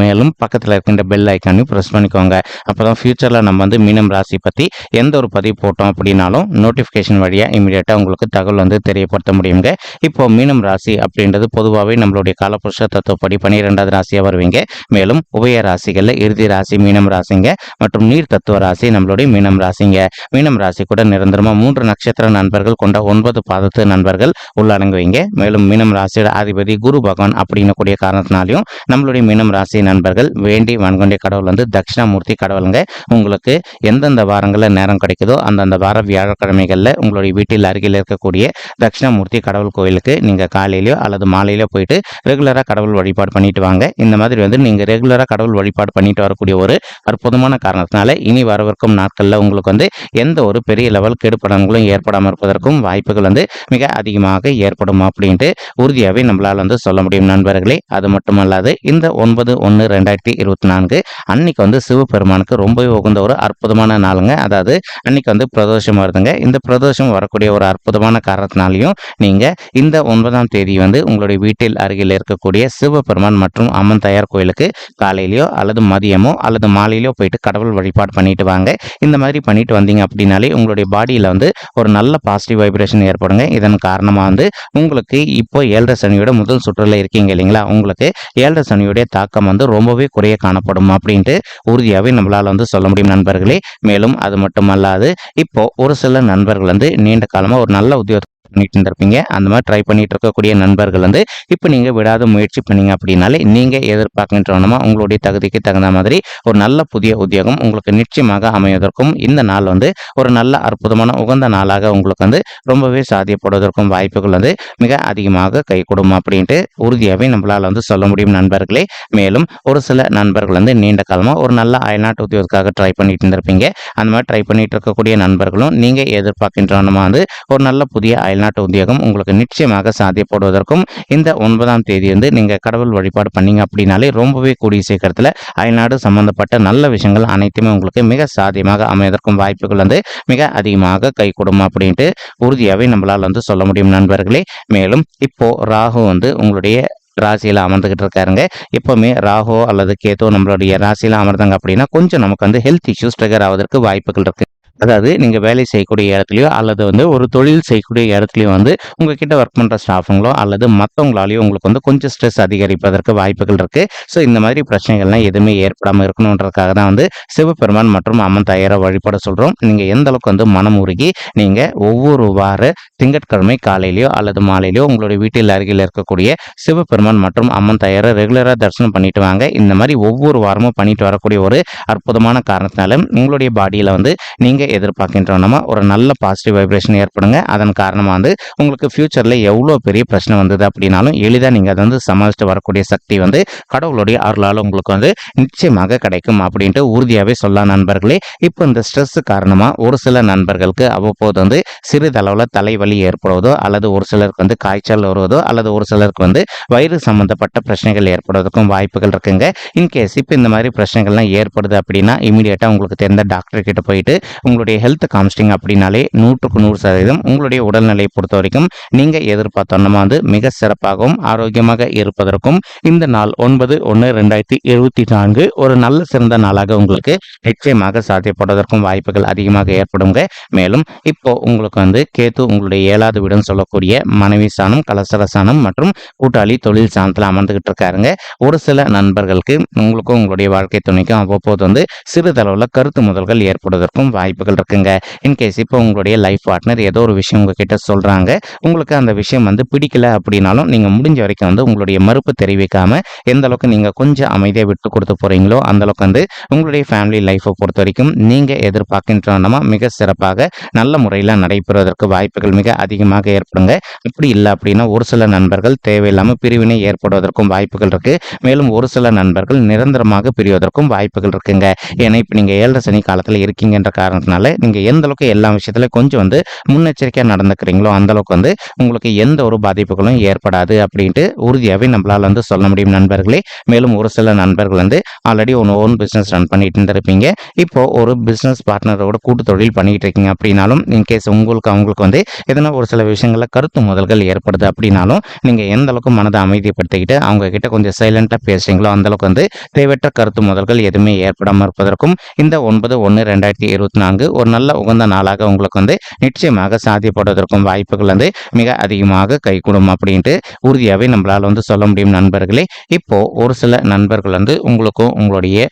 மேலும் பக்கத்தில் இருக்கின்ற பெல் ஐக்கானையும் ப்ரெஸ் பண்ணிக்கோங்க. அப்போ தான் ஃப்யூச்சரில் நம்ம வந்து மீனம் ராசி பற்றி எந்த ஒரு பதிவு போட்டோம் அப்படின்னாலும் நோட்டிஃபிகேஷன் வழியாக இமீடியட்டாக உங்களுக்கு தகவல் வந்து தெரியப்படுத்த முடியுங்க. இப்போ மீனம் ராசி அப்படின்றது பொதுவாகவே நம்மளுடைய காலபுருஷ தத்துவப்படி பன்னிரெண்டாவது ராசியாக வருவீங்க. மேலும் உபய ராசிகளில் இறுதி ராசி மீனம் ராசிங்க. மற்றும் நீர் தத்துவ ராசி நம்மளுடைய மீனம் ராசிங்க. மீனம் ராசி கூட நிரந்தரமாக மூன்று நட்சத்திர நண்பர்கள் கொண்ட ஒன்பது பாதத்து நண்பர்கள் உள்ளடங்குவீங்க. மேலும் மீனம் ராசியோட அதிபதி குரு பகவான் அப்படின்னக்கூடிய காரணத்தினாலையும் நம்மளுடைய மீனம் ராசி நண்பர்கள் வேண்டி வன்கொண்டிய கடவுள் வந்து தட்சிணாமூர்த்தி கடவுளுங்க. உங்களுக்கு எந்தெந்த வாரங்களில் நேரம் கிடைக்குதோ அந்தந்த வார வியாழக்கிழமைகளில் உங்களுடைய வீட்டில் அருகில் இருக்கக்கூடிய தட்சிணாமூர்த்தி கடவுள் கோயிலுக்கு நீங்கள் காலையிலோ அல்லது மாலையிலோ போயிட்டு ரெகுலராக கடவுள் வழிபாடு பண்ணிட்டு வாங்க. இந்த மாதிரி வந்து நீங்கள் ரெகுலராக கடவுள் வழிபாடு பண்ணிட்டு வரக்கூடிய ஒரு அற்புதமான காரணத்தினால இனி வரவிருக்கும் நாட்களில் உங்களுக்கு வந்து எந்த ஒரு பெரிய லெவல் கெடுப்படங்களும் ஏற்படாமல் இருப்பதற்கும் வாய்ப்புகள் வந்து மிக அதிகமாக ஏற்படும் அப்படின்ட்டு உறுதியாகவே நம்மளால் வந்து சொல்ல முடியும் நண்பர்களே. அது மட்டுமல்லாது இந்த ஒன்பது ஒன்று ரெண்டாயிரத்தி இருபத்தி நான்கு. அன்னைக்கு வந்து சிவபெருமானுக்கு ரொம்பவே உகந்த ஒரு அற்புதமான நாளுங்க. அதாவது அன்னைக்கு வந்து பிரதோஷம் வருதுங்க இந்த பிரதோஷம் வரக்கூடிய ஒரு அற்புதமான காரணத்தினாலையும் நீங்கள் இந்த ஒன்பதாம் தேதி வந்து உங்களுடைய வீட்டில் அருகில் இருக்கக்கூடிய சிவபெருமான் மற்றும் அம்மன் தயார் கோயிலுக்கு காலையிலையோ அல்லது மதியமோ அல்லது மாலையிலையோ போயிட்டு கடவுள் வழிபாடு பண்ணிட்டு வாங்க. இந்த மாதிரி பண்ணிட்டு வந்தீங்க அப்படின்னாலே உங்களுடைய பாடியில் வந்து ஒரு நல்ல பாசிட்டிவ் வைப்ரேஷன் ஏற்படுங்க. இதன் காரணமாக வந்து உங்களுக்கு இப்போ ஏழரை சனியோட முதல் சுற்றுல இருக்கீங்க இல்லைங்களா? உங்களுக்கு ஏழரை சனியுடைய தாக்கம் வந்து ரொம்பவே குறைய காணப்படும் அப்படின்ட்டு உறுதியாகவே நம்மளால் வந்து சொல்ல முடியும் நண்பர்களே. மேலும் அது மட்டுமல்லாது இப்போ ஒரு சில நண்பர்கள் வந்து நீண்ட காலமாக ஒரு நல்ல உத்தியோகத்தை பண்ணிட்டு இருந்திருப்பீங்க அந்த மாதிரி ட்ரை பண்ணிட்டு இருக்கக்கூடிய நண்பர்கள் வந்து இப்போ நீங்கள் விடாத முயற்சி பண்ணீங்க அப்படின்னாலே நீங்கள் எதிர்பார்க்கின்றவனமா உங்களுடைய தகுதிக்கு தகுந்த மாதிரி ஒரு நல்ல புதிய உத்தியோகம் உங்களுக்கு நிச்சயமாக அமைவதற்கும் இந்த நாள் வந்து ஒரு நல்ல அற்புதமான உகந்த நாளாக உங்களுக்கு வந்து ரொம்பவே சாத்தியப்படுவதற்கும் வாய்ப்புகள் வந்து மிக அதிகமாக கை கொடுக்கும் அப்படின்ட்டு உறுதியாகவே நம்மளால் வந்து சொல்ல முடியும் நண்பர்களே. மேலும் ஒரு சில நண்பர்கள் வந்து நீண்ட காலமாக ஒரு நல்ல அயல்நாட்டு உத்தியோகத்துக்காக ட்ரை பண்ணிட்டு இருந்திருப்பீங்க அந்த மாதிரி ட்ரை பண்ணிட்டு இருக்கக்கூடிய நண்பர்களும் நீங்கள் எதிர்பார்க்கின்றவனமா வந்து ஒரு நல்ல புதிய அயல்நாட்டு உத்தியோகம் உங்களுக்கு நிச்சயமாக சாத்தியப்படுவதற்கும் இந்த ஒன்பதாம் தேதி வந்து நீங்கள் கடவுள் வழிபாடு பண்ணீங்க அப்படின்னாலே ரொம்பவே கூடிய சீக்கிரத்தில் அயல்நாடு சம்பந்தப்பட்ட நல்ல விஷயங்கள் அனைத்துமே உங்களுக்கு மிக சாத்தியமாக அமைவதற்கும் வாய்ப்புகள் வந்து மிக அதிகமாக கை கொடுக்கும் அப்படின்ட்டு உறுதியாகவே நம்மளால் வந்து சொல்ல முடியும் நண்பர்களே. மேலும் இப்போ ராகு வந்து உங்களுடைய ராசியில் அமர்ந்துகிட்டு இருக்காருங்க. எப்போவுமே ராகோ அல்லது கேத்தோ நம்மளுடைய ராசியில் அமர்ந்தாங்க அப்படின்னா கொஞ்சம் நமக்கு வந்து ஹெல்த் இஷ்யூஸ் ட்ரிகர் ஆவதற்கு வாய்ப்புகள் இருக்குது அதாவது நீங்கள் வேலை செய்யக்கூடிய இடத்துலையோ அல்லது வந்து ஒரு தொழில் செய்யக்கூடிய இடத்துலையோ வந்து உங்ககிட்ட ஒர்க் பண்ணுற ஸ்டாஃபுங்களோ அல்லது மற்றவங்களாலேயோ உங்களுக்கு வந்து கொஞ்சம் ஸ்ட்ரெஸ் அதிகரிப்பதற்கு வாய்ப்புகள் இருக்குது ஸோ இந்த மாதிரி பிரச்சனைகள்லாம் எதுவுமே ஏற்படாமல் இருக்கணுன்றதுக்காக தான் வந்து சிவபெருமான் மற்றும் அம்மன் தயாரை வழிபட சொல்கிறோம் நீங்கள் எந்த அளவுக்கு வந்து மனம் உருகி நீங்கள் ஒவ்வொரு வார திங்கட்கிழமை காலையிலையோ அல்லது மாலையிலையோ உங்களுடைய வீட்டில் அருகில் இருக்கக்கூடிய சிவபெருமான் மற்றும் அம்மன் தயாரை ரெகுலராக தரிசனம் பண்ணிட்டு வாங்க. இந்த மாதிரி ஒவ்வொரு வாரமும் பண்ணிட்டு வரக்கூடிய ஒரு அற்புதமான காரணத்தினால உங்களுடைய பாடியில் வந்து நீங்கள் எதிர்பார்க்கின்றோம்னா ஒரு நல்ல பாசிட்டிவ் வைப்ரேஷன் ஏற்படுங்க. அதன் காரணமாக வந்து உங்களுக்கு ஃப்யூச்சரில் எவ்வளோ பெரிய பிரச்சனை வந்தது அப்படின்னாலும் எளிதாக நீங்கள் அதை வந்து சமாளிச்சுட்டு வரக்கூடிய சக்தி வந்து கடவுளுடைய அருளால் உங்களுக்கு வந்து நிச்சயமாக கிடைக்கும் அப்படின்ட்டு உறுதியாகவே சொல்லலாம் நண்பர்களே. இப்போ இந்த ஸ்ட்ரெஸ் காரணமாக ஒரு சில நண்பர்களுக்கு அவ்வப்போது வந்து சிறிதளவில் தலைவலி ஏற்படுவதோ அல்லது ஒரு சிலருக்கு வந்து காய்ச்சல் வருவதோ அல்லது ஒரு சிலருக்கு வந்து வயிறு சம்பந்தப்பட்ட பிரச்சனைகள் ஏற்படுவதற்கும் வாய்ப்புகள் இருக்குங்க. இன்கேஸ் இப்போ இந்த மாதிரி பிரச்சனைகள்லாம் ஏற்படுது அப்படின்னா இமீடியட்டாக உங்களுக்கு தெரிந்த டாக்டர் கிட்ட போயிட்டு உங்களுடைய ஹெல்த் காமிச்சிட்டிங்க அப்படின்னாலே நூற்றுக்கு நூறு சதவீதம் உங்களுடைய உடல்நிலையை பொறுத்த வரைக்கும் நீங்கள் எதிர்பார்த்தோன்னா வந்து மிக சிறப்பாகவும் ஆரோக்கியமாக இருப்பதற்கும் இந்த நாள் ஒன்பது ஒன்று ரெண்டாயிரத்தி இருபத்தி நான்கு ஒரு நல்ல சிறந்த நாளாக உங்களுக்கு நிச்சயமாக சாத்தியப்படுவதற்கும் வாய்ப்புகள் அதிகமாக ஏற்படுங்க. மேலும் இப்போ உங்களுக்கு வந்து கேத்து உங்களுடைய ஏழாவது வீடுன்னு சொல்லக்கூடிய மனைவி சாணம் கலசர சாணம் மற்றும் கூட்டாளி தொழில் சாணத்தில் அமர்ந்துகிட்டு இருக்காருங்க. ஒரு சில நண்பர்களுக்கு உங்களுக்கும் உங்களுடைய வாழ்க்கை துணைக்கும் அவ்வப்போது வந்து சிறிதளவில் கருத்து முதல்கள் ஏற்படுவதற்கும் வாய்ப்பு வாய்ப்புகள் இருக்குங்க. இன்கேஸ் இப்போ உங்களுடைய லைஃப் பார்ட்னர் ஏதோ ஒரு விஷயம் உங்ககிட்ட சொல்கிறாங்க உங்களுக்கு அந்த விஷயம் வந்து பிடிக்கல அப்படின்னாலும் நீங்கள் முடிஞ்ச வரைக்கும் வந்து உங்களுடைய மறுப்பு தெரிவிக்காம எந்த அளவுக்கு நீங்கள் கொஞ்சம் அமைதியாக விட்டு கொடுத்து போகிறீங்களோ அந்த அளவுக்கு வந்து உங்களுடைய ஃபேமிலி லைஃப்பை பொறுத்த வரைக்கும் நீங்கள் எதிர்பார்க்கின்றனமா மிக சிறப்பாக நல்ல முறையில் நடைபெறுவதற்கு வாய்ப்புகள் மிக அதிகமாக ஏற்படுங்க. இப்படி இல்லை அப்படின்னா ஒரு சில நண்பர்கள் தேவையில்லாமல் பிரிவினை ஏற்படுவதற்கும் வாய்ப்புகள் இருக்குது மேலும் ஒரு சில நண்பர்கள் நிரந்தரமாக பிரிவதற்கும் வாய்ப்புகள் இருக்குங்க. ஏன்னா இப்போ நீங்கள் ஏழரை சனி காலத்தில் இருக்கீங்கன்ற காரணத்தினால நீங்கள் எந்த அளவுக்கு எல்லா விஷயத்துலையும் கொஞ்சம் வந்து முன்னெச்சரிக்கையாக நடந்துக்கிறீங்களோ அந்த அளவுக்கு வந்து உங்களுக்கு எந்த ஒரு பாதிப்புகளும் ஏற்படாது அப்படின்ட்டு உறுதியாகவே நம்மளால் வந்து சொல்ல முடியும் நண்பர்களே. மேலும் ஒரு சில நண்பர்கள் வந்து ஆல்ரெடி ஒன்று ஓன் பிஸ்னஸ் ரன் பண்ணிட்டு இருந்திருப்பீங்க இப்போ ஒரு பிஸ்னஸ் பார்ட்னரோட கூட்டு தொழில் பண்ணிட்டு இருக்கீங்க அப்படின்னாலும் இன்கேஸ் உங்களுக்கு அவங்களுக்கு வந்து எதனா ஒரு சில விஷயங்களில் கருத்து முதல்கள் ஏற்படுது அப்படின்னாலும் நீங்கள் எந்த அளவுக்கு மனதை அமைதிப்படுத்திக்கிட்டு அவங்க கிட்ட கொஞ்சம் சைலண்டாக பேசுறீங்களோ அந்த அளவுக்கு வந்து தேவையற்ற கருத்து முதல்கள் எதுவுமே ஏற்படாமல் இருப்பதற்கும் இந்த ஒன்பது ஒன்று ரெண்டாயிரத்தி இருபத்தி நான்கு ஒரு நல்ல உகந்த நாளாக உங்களுக்கு வந்து நிச்சயமாக சாத்தியப்படுவதற்கும் வாய்ப்புகள் வந்து மிக அதிகமாக கைகூடும் அப்படின்ட்டு உறுதியாகவே நம்மளால் வந்து சொல்ல முடியும் நண்பர்களே. இப்போ ஒரு சில நண்பர்கள் வந்து உங்களுக்கும் உங்களுடைய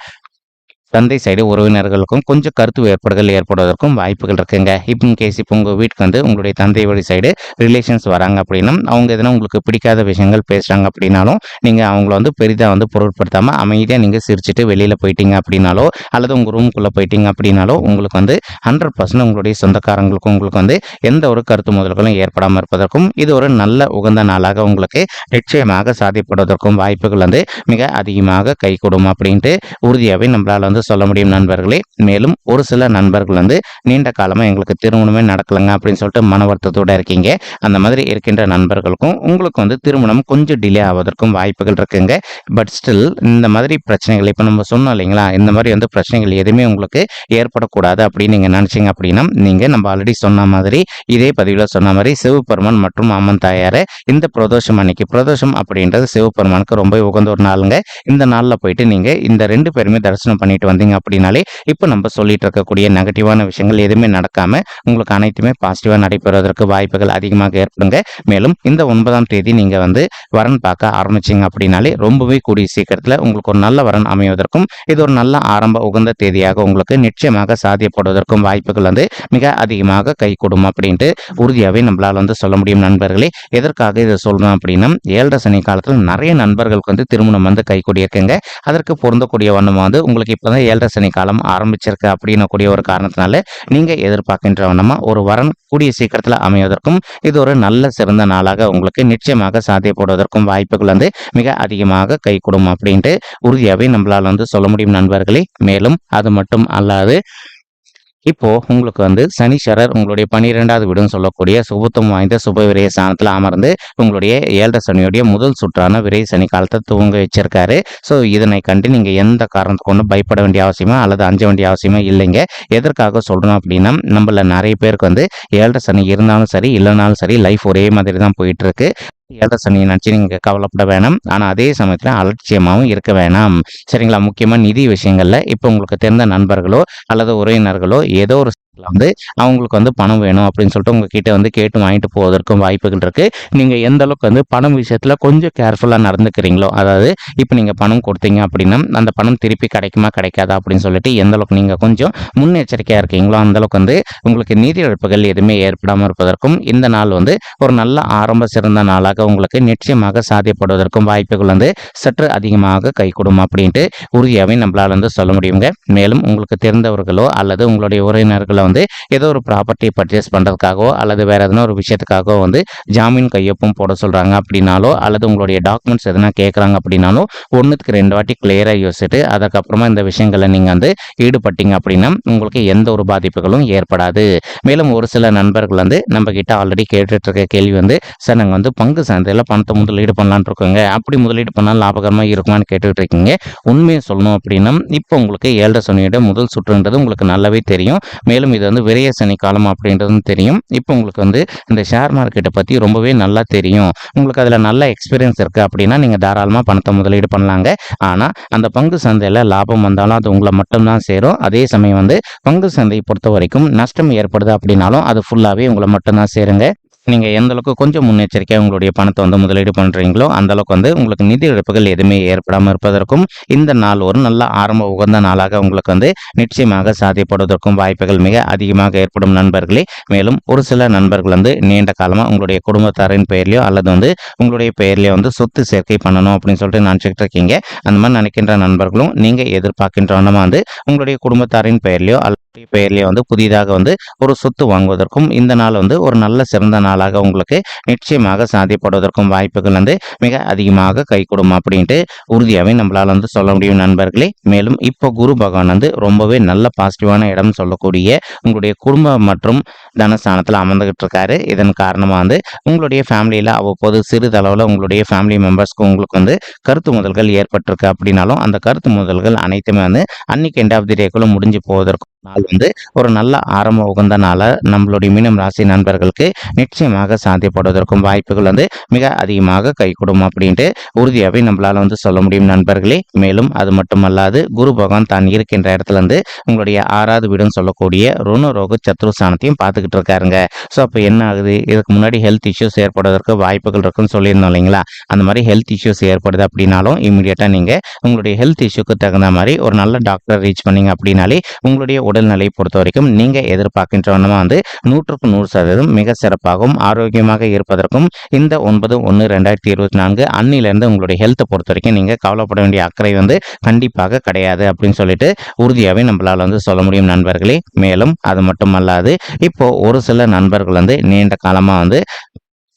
தந்தை சைடு உறவினர்களுக்கும் கொஞ்சம் கருத்து வேறுபாடுகள் ஏற்படுவதற்கும் வாய்ப்புகள் இருக்குங்க. இப்போ கேஸ் இப்போ உங்கள் வீட்டுக்கு வந்து உங்களுடைய தந்தை வழி சைடு ரிலேஷன்ஸ் வராங்க அப்படின்னா அவங்க எதனா உங்களுக்கு பிடிக்காத விஷயங்கள் பேசுகிறாங்க அப்படின்னாலும் நீங்கள் அவங்கள வந்து பெரிதாக வந்து பொருட்படுத்தாமல் அமைதியாக நீங்கள் சிரிச்சுட்டு வெளியில் போயிட்டீங்க அப்படின்னாலோ அல்லது உங்கள் ரூம்குள்ளே போயிட்டீங்க அப்படின்னாலோ உங்களுக்கு வந்து ஹண்ட்ரட் பர்சன்ட் உங்களுடைய சொந்தக்காரங்களுக்கும் உங்களுக்கு வந்து எந்த ஒரு கருத்து முதல்களும் ஏற்படாமல் இருப்பதற்கும் இது ஒரு நல்ல உகந்த நாளாக உங்களுக்கு நிச்சயமாக சாதிப்படுவதற்கும் வாய்ப்புகள் வந்து மிக அதிகமாக கைகூடும் அப்படின்ட்டு உறுதியாகவே நம்மளால் வந்து சொல்ல முடியும் நண்பர்களே. மேலும் ஒரு சில நண்பர்கள் வந்து நீண்ட காலமாக எங்களுக்கு திருமணமே நடக்கலைங்க அப்படின்னு சொல்லிட்டு மன வருத்தத்தோடு இருக்கீங்க. அந்த மாதிரி இருக்கின்ற நண்பர்களுக்கும் உங்களுக்கு வந்து திருமணம் கொஞ்சம் டிலே ஆவதற்கும் வாய்ப்புகள் இருக்குங்க. பட் ஸ்டில் இந்த மாதிரி பிரச்சனைகள் இப்போ நம்ம சொன்னோம் இல்லைங்களா? இந்த மாதிரி வந்து பிரச்சனைகள் எதுவுமே உங்களுக்கு ஏற்படக்கூடாது அப்படின்னு நீங்கள் நினச்சிங்க அப்படின்னா நீங்கள் நம்ம ஆல்ரெடி சொன்ன மாதிரி இதே பதிவில் சொன்ன மாதிரி சிவபெருமான் மற்றும் அம்மன் தாயாரை இந்த பிரதோஷம் அன்னைக்கு பிரதோஷம் அப்படின்றது சிவபெருமானுக்கு ரொம்ப உகந்த ஒரு நாளுங்க. இந்த நாளில் போயிட்டு நீங்கள் இந்த ரெண்டு பேருமே தரிசனம் பண்ணிட்டு வந்தீங்க அப்படின்னாலே இப்போ நம்ம சொல்லிட்டு இருக்கக்கூடிய நெகட்டிவான விஷயங்கள் எதுவுமே நடக்காமல் உங்களுக்கு அனைத்துமே பாசிட்டிவாக நடைபெறுவதற்கு வாய்ப்புகள் அதிகமாக ஏற்படுங்க. மேலும் இந்த ஒன்பதாம் தேதி நீங்கள் வந்து வரன் பார்க்க ஆரம்பிச்சிங்க அப்படின்னாலே ரொம்பவே கூடிய சீக்கிரத்தில் உங்களுக்கு ஒரு நல்ல வரன் அமைவதற்கும் இது ஒரு நல்ல ஆரம்ப உகந்த தேதியாக உங்களுக்கு நிச்சயமாக சாத்தியப்படுவதற்கும் வாய்ப்புகள் வந்து மிக அதிகமாக கைகூடும் அப்படின்ட்டு உறுதியாகவே நம்மளால் வந்து சொல்ல முடியும் நண்பர்களே. எதற்காக இதை சொல்கிறோம் அப்படின்னா ஏழரை சனி காலத்தில் நிறைய நண்பர்களுக்கு வந்து திருமணம் வந்து கைகூடியிருக்குங்க அதற்கு பொருந்தக்கூடிய வண்ணம் வந்து உங்களுக்கு இப்போ தான் ஏழரை சனி காலம் ஆரம்பிச்சிருக்கு அப்படின்னு கூடிய ஒரு காரணத்தினால நீங்கள் எதிர்பார்க்கின்ற வண்ணமாக ஒரு வரன் கூடிய சீக்கிரத்தில் அமைவதற்கும் இது ஒரு நல்ல சிறந்த நாளாக உங்களுக்கு நிச்சயமாக சாத்தியப்படுவதற்கும் வாய்ப்புகள் வந்து மிக அதிகமாக கைகூடும் அப்படின்ட்டு உறுதியாகவே நம்மளால் வந்து சொல்ல முடியும் நண்பர்களே. மேலும் அது மட்டும் அல்லாது இப்போ உங்களுக்கு வந்து சனீஸ்வரர் உங்களுடைய பன்னிரெண்டாவது வீடுன்னு சொல்லக்கூடிய சுபத்துவம் வாய்ந்த சுப விரைய ஸ்தானத்தில் அமர்ந்து உங்களுடைய ஏழரை சனியுடைய முதல் சுற்றான விரை சனி காலத்தை தூங்க வச்சிருக்காரு. ஸோ இதனை கண்டு நீங்கள் எந்த காரணத்துக்கு கொண்டு பயப்பட வேண்டிய அவசியமா அல்லது அஞ்ச வேண்டிய அவசியமோ இல்லைங்க. எதற்காக சொல்கிறோம் அப்படின்னா நம்மள நிறைய பேருக்கு வந்து ஏழரை சனி இருந்தாலும் சரி இல்லைனாலும் சரி லைஃப் ஒரே மாதிரி தான் போயிட்டு இருக்கு. ஏழரை சனியை நினச்சி நீங்கள் கவலைப்பட வேணாம். ஆனால் அதே சமயத்தில் அலட்சியமாகவும் இருக்க வேணாம். சரிங்களா? முக்கியமாக நிதி விஷயங்களில் இப்போ உங்களுக்கு தெரிந்த நண்பர்களோ அல்லது உறவினர்களோ ஏதோ ஒரு வந்து அவங்களுக்கு வந்து பணம் வேணும் அப்படின்னு சொல்லிட்டு உங்ககிட்ட வந்து கேட்டு வாங்கிட்டு போவதற்கும் வாய்ப்புகள் இருக்குது நீங்கள் எந்த அளவுக்கு வந்து பணம் விஷயத்தில் கொஞ்சம் கேர்ஃபுல்லாக நடந்துக்கிறீங்களோ அதாவது இப்போ நீங்கள் பணம் கொடுத்தீங்க அப்படின்னா அந்த பணம் திருப்பி கிடைக்குமா கிடைக்காதா அப்படின்னு சொல்லிட்டு எந்த அளவுக்கு நீங்கள் கொஞ்சம் முன்னெச்சரிக்கையாக இருக்கீங்களோ அந்த அளவுக்கு வந்து உங்களுக்கு நீதி இழப்புகள் எதுவுமே ஏற்படாமல் இருப்பதற்கும் இந்த நாள் வந்து ஒரு நல்ல ஆரம்ப சிறந்த நாளாக உங்களுக்கு நிச்சயமாக சாத்தியப்படுவதற்கும் வாய்ப்புகள் வந்து சற்று அதிகமாக கைகூடும் அப்படின்ட்டு உறுதியாகவே நம்மளால் வந்து சொல்ல முடியுங்க. மேலும் உங்களுக்கு தெரிந்தவர்களோ அல்லது உங்களுடைய உறவினர்களோ வந்து ஏதோ ஒரு ப்ராப்பர்ட்டி பர்ச்சேஸ் பண்ணுறதுக்காகவோ அல்லது வேறு எதனா ஒரு விஷயத்துக்காகவோ வந்து ஜாமீன் கையொப்பம் போட சொல்கிறாங்க அப்படின்னாலோ அல்லது உங்களுடைய டாக்குமெண்ட்ஸ் எதனா கேட்குறாங்க அப்படின்னாலும் ஒன்றுக்கு ரெண்டு வாட்டி கிளியராக யோசிச்சுட்டு அதுக்கப்புறமா இந்த விஷயங்களை நீங்கள் வந்து ஈடுபட்டீங்க அப்படின்னா உங்களுக்கு எந்த ஒரு பாதிப்புகளும் ஏற்படாது. மேலும் ஒரு சில நண்பர்கள் வந்து நம்ம கிட்ட ஆல்ரெடி கேட்டுட்ருக்க கேள்வி வந்து சார் நாங்கள் வந்து பங்கு சந்தையில் பணத்தை முதலீடு பண்ணலான்னு இருக்கோங்க. அப்படி முதலீடு பண்ணால் லாபகரமாக இருக்குமான்னு கேட்டுக்கிட்டு இருக்கீங்க உண்மையை சொல்லணும் அப்படின்னா இப்போ உங்களுக்கு ஏழரை சனியோட முதல் சுற்றுன்றது உங்களுக்கு நல்லாவே தெரியும். மேலும் இது வந்து விரைய சனி காலம் அப்படின்றதும் தெரியும். இப்போ உங்களுக்கு வந்து இந்த ஷேர் மார்க்கெட்டை பற்றி ரொம்பவே நல்லா தெரியும். உங்களுக்கு அதில் நல்ல எக்ஸ்பீரியன்ஸ் இருக்குது அப்படின்னா நீங்கள் தாராளமாக பணத்தை முதலீடு பண்ணலாங்க. ஆனால் அந்த பங்கு சந்தையில் லாபம் வந்தாலும் அது உங்களை மட்டும்தான் சேரும். அதே சமயம் வந்து பங்கு சந்தையை பொறுத்த வரைக்கும் நஷ்டம் ஏற்படுது அப்படின்னாலும் அது ஃபுல்லாகவே உங்களை மட்டும்தான் சேருங்க. நீங்கள் எந்த அளவுக்கு கொஞ்சம் முன்னெச்சரிக்கையாக உங்களுடைய பணத்தை வந்து முதலீடு பண்ணுறீங்களோ அந்த அளவுக்கு வந்து உங்களுக்கு நிதி இழப்புகள் எதுவுமே ஏற்படாமல் இருப்பதற்கும், இந்த நாள் ஒரு நல்ல ஆரம்ப உகந்த நாளாக உங்களுக்கு வந்து நிச்சயமாக சாத்தியப்படுவதற்கும் வாய்ப்புகள் மிக அதிகமாக ஏற்படும் நண்பர்களே. மேலும் ஒரு சில நண்பர்கள் வந்து நீண்ட காலமாக உங்களுடைய குடும்பத்தாரின் பெயர்லையோ அல்லது வந்து உங்களுடைய பெயர்லையோ வந்து சொத்து சேர்க்கை பண்ணணும் அப்படின்னு சொல்லிட்டு நினச்சிக்கிட்டு இருக்கீங்க. அந்த மாதிரி நினைக்கின்ற நண்பர்களும் நீங்கள் எதிர்பார்க்கின்ற வந்து உங்களுடைய குடும்பத்தாரின் பெயர்லயோ பெயர்லேயே வந்து புதிதாக வந்து ஒரு சொத்து வாங்குவதற்கும் இந்த நாள் வந்து ஒரு நல்ல சிறந்த நாளாக உங்களுக்கு நிச்சயமாக சாத்தியப்படுவதற்கும் வாய்ப்புகள் வந்து மிக அதிகமாக கைகூடும் அப்படின்ட்டு உறுதியாகவே நம்மளால் வந்து சொல்ல முடியும் நண்பர்களே. மேலும் இப்போ குரு பகவான் வந்து ரொம்பவே நல்ல பாசிட்டிவான இடம் சொல்லக்கூடிய உங்களுடைய குடும்பம் மற்றும் தனஸ்தானத்தில் அமர்ந்துகிட்டு இருக்காரு. இதன் காரணமாக வந்து உங்களுடைய ஃபேமிலியில் அவ்வப்போது சிறிதளவில் உங்களுடைய ஃபேமிலி மெம்பர்ஸ்க்கு உங்களுக்கு வந்து கருத்து முதல்கள் ஏற்பட்டிருக்கு அப்படின்னாலும் அந்த கருத்து முதல்கள் அனைத்துமே வந்து அன்னைக்கு எண்ட் ஆஃப் தி டேக்குள்ள முடிஞ்சு போவதற்கு நாள் வந்து ஒரு நல்ல ஆரம்ப உகந்த நாள நம்மளுடைய மீனம் ராசி நண்பர்களுக்கு நிச்சயமாக சாத்தியப்படுவதற்கும் வாய்ப்புகள் வந்து மிக அதிகமாக கைகூடும் அப்படின்ட்டு உறுதியாகவே நம்மளால வந்து சொல்ல முடியும் நண்பர்களே. மேலும் அது மட்டுமல்லாது குரு பகவான் தான் இருக்கின்ற இடத்துல இருந்து உங்களுடைய ஆறாவது வீடுன்னு சொல்லக்கூடிய ருணரோக சத்ருஸ்தானத்தையும் பார்த்துக்கிட்டு இருக்காருங்க. ஸோ அப்போ என்ன ஆகுது? இதுக்கு முன்னாடி ஹெல்த் இஷ்யூஸ் ஏற்படுவதற்கு வாய்ப்புகள் இருக்குன்னு சொல்லியிருந்தோம் இல்லைங்களா? அந்த மாதிரி ஹெல்த் இஷ்யூஸ் ஏற்படுது அப்படின்னாலும் இமீடியட்டாக நீங்கள் உங்களுடைய ஹெல்த் இஷ்யூக்கு தகுந்த மாதிரி ஒரு நல்ல டாக்டர் ரீச் பண்ணீங்க அப்படின்னாலே உங்களுடைய உடல்நிலை பொறுத்த வரைக்கும் நீங்கள் எதிர்பார்க்கின்ற வண்ணமாக வந்து நூற்றுக்கு நூறு சதவீதம் மிக சிறப்பாகவும் ஆரோக்கியமாக இருப்பதற்கும் இந்த ஒன்பது ஒன்று ரெண்டாயிரத்தி இருபத்தி நான்கு அன்னிலிருந்து உங்களுடைய ஹெல்த்தை பொறுத்த வரைக்கும் நீங்கள் கவலைப்பட வேண்டிய அக்கறை வந்து கண்டிப்பாக கிடையாது அப்படின்னு சொல்லிட்டு உறுதியாகவே நம்மளால் வந்து சொல்ல முடியும் நண்பர்களே. மேலும் அது மட்டும் அல்லாது இப்போ ஒரு சில நண்பர்கள் வந்து நீண்ட காலமாக வந்து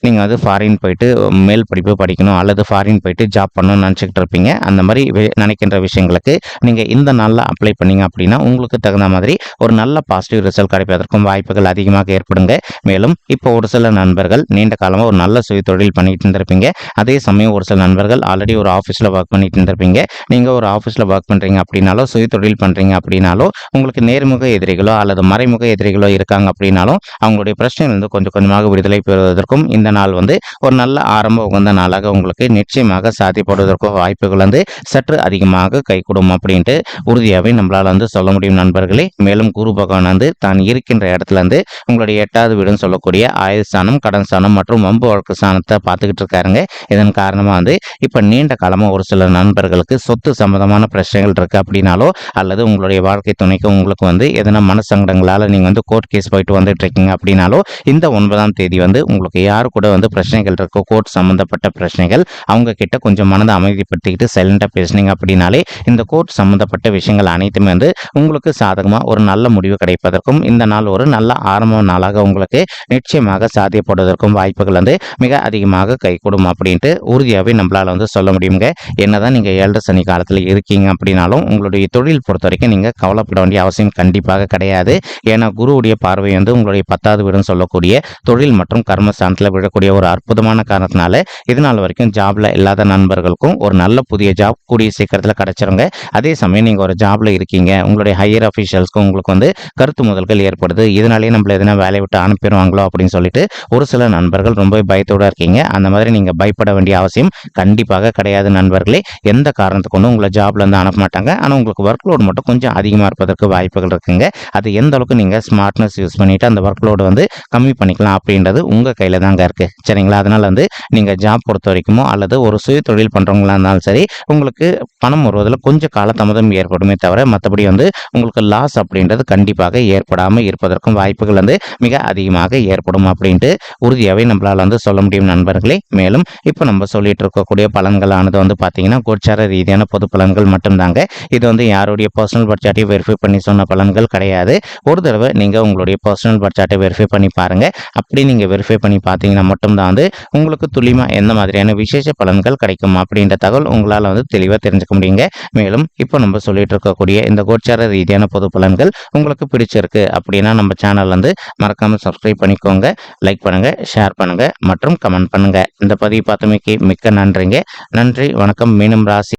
நீங்கள் வந்து ஃபாரின் போயிட்டு மேல் படிப்பு படிக்கணும் அல்லது ஃபாரின் போயிட்டு ஜாப் பண்ணணும்னு நினச்சிக்கிட்டு இருப்பீங்க. அந்த மாதிரி நினைக்கின்ற விஷயங்களுக்கு நீங்கள் இந்த நாளில் அப்ளை பண்ணீங்க அப்படின்னா உங்களுக்கு தகுந்த மாதிரி ஒரு நல்ல பாசிட்டிவ் ரிசல்ட் கிடைப்பதற்கும் வாய்ப்புகள் அதிகமாக ஏற்படுங்க. மேலும் இப்போ ஒரு சில நண்பர்கள் நீண்ட காலமாக ஒரு நல்ல சுய தொழில் பண்ணிட்டு இருந்திருப்பீங்க. அதே சமயம் ஒரு சில நண்பர்கள் ஆல்ரெடி ஒரு ஆஃபீஸில் ஒர்க் பண்ணிட்டு இருந்திருப்பீங்க. நீங்கள் ஒரு ஆஃபீஸில் ஒர்க் பண்ணுறீங்க அப்படின்னாலோ சுய தொழில் பண்ணுறீங்க அப்படின்னாலோ உங்களுக்கு நேர்முக எதிரிகளோ அல்லது மறைமுக எதிரிகளோ இருக்காங்க அப்படின்னாலும் அவங்களுடைய பிரச்சனைகள் வந்து கொஞ்சம் கொஞ்சமாக விடுதலை பெறுவதற்கும் இந்த நாள் வந்து ஒரு நல்ல ஆரம்ப உகந்த நாளாக உங்களுக்கு நிச்சயமாக சாத்தியப்படுவதற்கு வாய்ப்புகள் வந்து சற்று அதிகமாக கைகூடும் அப்படின்ட்டு உறுதியாகவே நம்மளால் வந்து சொல்ல முடியும் நண்பர்களே. மேலும் குரு பகவான் வந்து தான் இருக்கின்ற இடத்துல இருந்து உங்களுடைய எட்டாவது வீடுன்னு சொல்லக்கூடிய ஆயுள் ஸ்தானம் கடன் ஸ்தானம் மற்றும் வம்பு வழக்கு ஸ்தானத்தை பார்த்துக்கிட்டு இருக்காருங்க. இதன் காரணமாக வந்து இப்போ நீண்ட காலமாக ஒரு சில நண்பர்களுக்கு சொத்து சம்பந்தமான பிரச்சனைகள் இருக்குது அப்படின்னாலோ அல்லது உங்களுடைய வாழ்க்கை துணைக்கு உங்களுக்கு வந்து எதனா மனசங்கடங்களால் நீங்கள் வந்து கோர்ட் கேஸ் போயிட்டு வந்துட்டு இருக்கீங்க அப்படின்னாலோ இந்த ஒன்பதாம் தேதி வந்து உங்களுக்கு யாரு கூட வந்து பிரச்சனைகள் இருக்கோ கோர்ட் சம்மந்தப்பட்ட பிரச்சனைகள் அவங்க கிட்ட கொஞ்சம் மனதை அமைதிப்படுத்திக்கிட்டு சைலண்டாக பேசுனீங்க அப்படின்னாலே இந்த கோர்ட் சம்மந்தப்பட்ட விஷயங்கள் அனைத்துமே வந்து உங்களுக்கு சாதகமாக ஒரு நல்ல முடிவு கிடைப்பதற்கும் இந்த நாள் ஒரு நல்ல ஆரம்ப நாளாக உங்களுக்கு நிச்சயமாக சாத்தியப்படுவதற்கும் வாய்ப்புகள் வந்து மிக அதிகமாக கைகூடும் அப்படின்ட்டு உறுதியாகவே நம்மளால் வந்து சொல்ல முடியுங்க. என்னதான் நீங்கள் ஏழரை சனி காலத்தில் இருக்கீங்க அப்படின்னாலும் உங்களுடைய தொழில் பொறுத்த வரைக்கும் நீங்கள் கவலைப்பட வேண்டிய அவசியம் கண்டிப்பாக கிடையாது. ஏன்னா குருவுடைய பார்வை வந்து உங்களுடைய பத்தாவது வீடுன்னு சொல்லக்கூடிய தொழில் மற்றும் கர்மஸ்தானத்தில் விழக்கூடிய ஒரு அற்புதமான காரணத்தினால இதனால் வரைக்கும் ஜாப்ல இல்லாத நண்பர்களுக்கும் ஒரு நல்ல புதிய ஜாப் கூடிய சீக்கிரத்தில் கிடைச்சிருங்க. அதே சமயம் நீங்கள் ஒரு ஜாப்ல இருக்கீங்க. உங்களுடைய ஹையர் அஃபீஷியல்ஸ்க்கும் உங்களுக்கு வந்து கருத்து முதல்கள் ஏற்படுது. இதனாலேயே நம்மள எதனா வேலையை விட்டு அனுப்பிடுவாங்களோ அப்படின்னு சொல்லிட்டு ஒரு சில நண்பர்கள் ரொம்ப பயத்தோடு இருக்கீங்க. அந்த மாதிரி நீங்கள் பயப்பட வேண்டிய அவசியம் கண்டிப்பாக கிடையாது நண்பர்களே. எந்த காரணத்தை ஒன்றும் உங்களை ஜாப்ல இருந்து அனுப்ப மாட்டாங்க. ஆனால் உங்களுக்கு ஒர்க் லோடு மட்டும் கொஞ்சம் அதிகமாக இருப்பதற்கு வாய்ப்புகள் இருக்குங்க. அது எந்த அளவுக்கு நீங்கள் ஸ்மார்ட்னஸ் யூஸ் பண்ணிட்டு அந்த ஒர்க் லோடு வந்து கம்மி பண்ணிக்கலாம் அப்படின்றது உங்கள் கையில் தாங்க இருக்குது சரிங்களா? அதனால் வந்து நீங்கள் ஜாப் பொறுத்த வரைக்குமோ அல்லது ஒரு சுய தொழில் பண்ணுறவங்களா இருந்தாலும் சரி உங்களுக்கு பணம் வருவதில் கொஞ்சம் காலதாமதம் ஏற்படுமே தவிர மற்றபடி வந்து உங்களுக்கு லாஸ் அப்படின்றது கண்டிப்பாக ஏற்படாமல் இருப்பதற்கும் வாய்ப்புகள் வந்து மிக அதிகமாக ஏற்படும் அப்படின்ட்டு உறுதியாகவே நம்மளால் வந்து சொல்ல முடியும் நண்பர்களே. மேலும் இப்போ நம்ம சொல்லிட்டு இருக்கக்கூடிய பலன்களானது வந்து பார்த்தீங்கன்னா கோச்சார ரீதியான பொது பலன்கள் மட்டும்தாங்க. இது வந்து யாருடைய பர்சனல் பட்ஜெட்டையும் வெரிஃபை பண்ணி சொன்ன பலன்கள் கிடையாது. ஒரு தடவை நீங்கள் உங்களுடைய பர்சனல் பட்ஜெட்டை வெரிஃபை பண்ணி பாருங்கள் அப்படி நீங்கள் வெரிஃபை பண்ணி பார்த்தீங்கன்னா மட்டும்தான் வந்து உங்களுக்கு துல்லியமாக எந்த மாதிரியான விசேஷ பலன்கள் கிடைக்கும் அப்படின்ற தகவல் உங்களால் வந்து தெளிவாக தெரிஞ்சுக்க முடியுங்க. மேலும் இப்போ நம்ம சொல்லிட்டு இருக்கக்கூடிய இந்த கோச்சார ரீதியான பொது பலன்கள் உங்களுக்கு பிடிச்சிருக்கு அப்படின்னா நம்ம சேனல் வந்து மறக்காமல் சப்ஸ்கிரைப் பண்ணிக்கோங்க லைக் பண்ணுங்கள் ஷேர் பண்ணுங்கள் மற்றும் கமெண்ட் பண்ணுங்கள் இந்த பதிவு பார்த்தமைக்கு மிக்க நன்றிங்க. நன்றி வணக்கம். மீனம் ராசி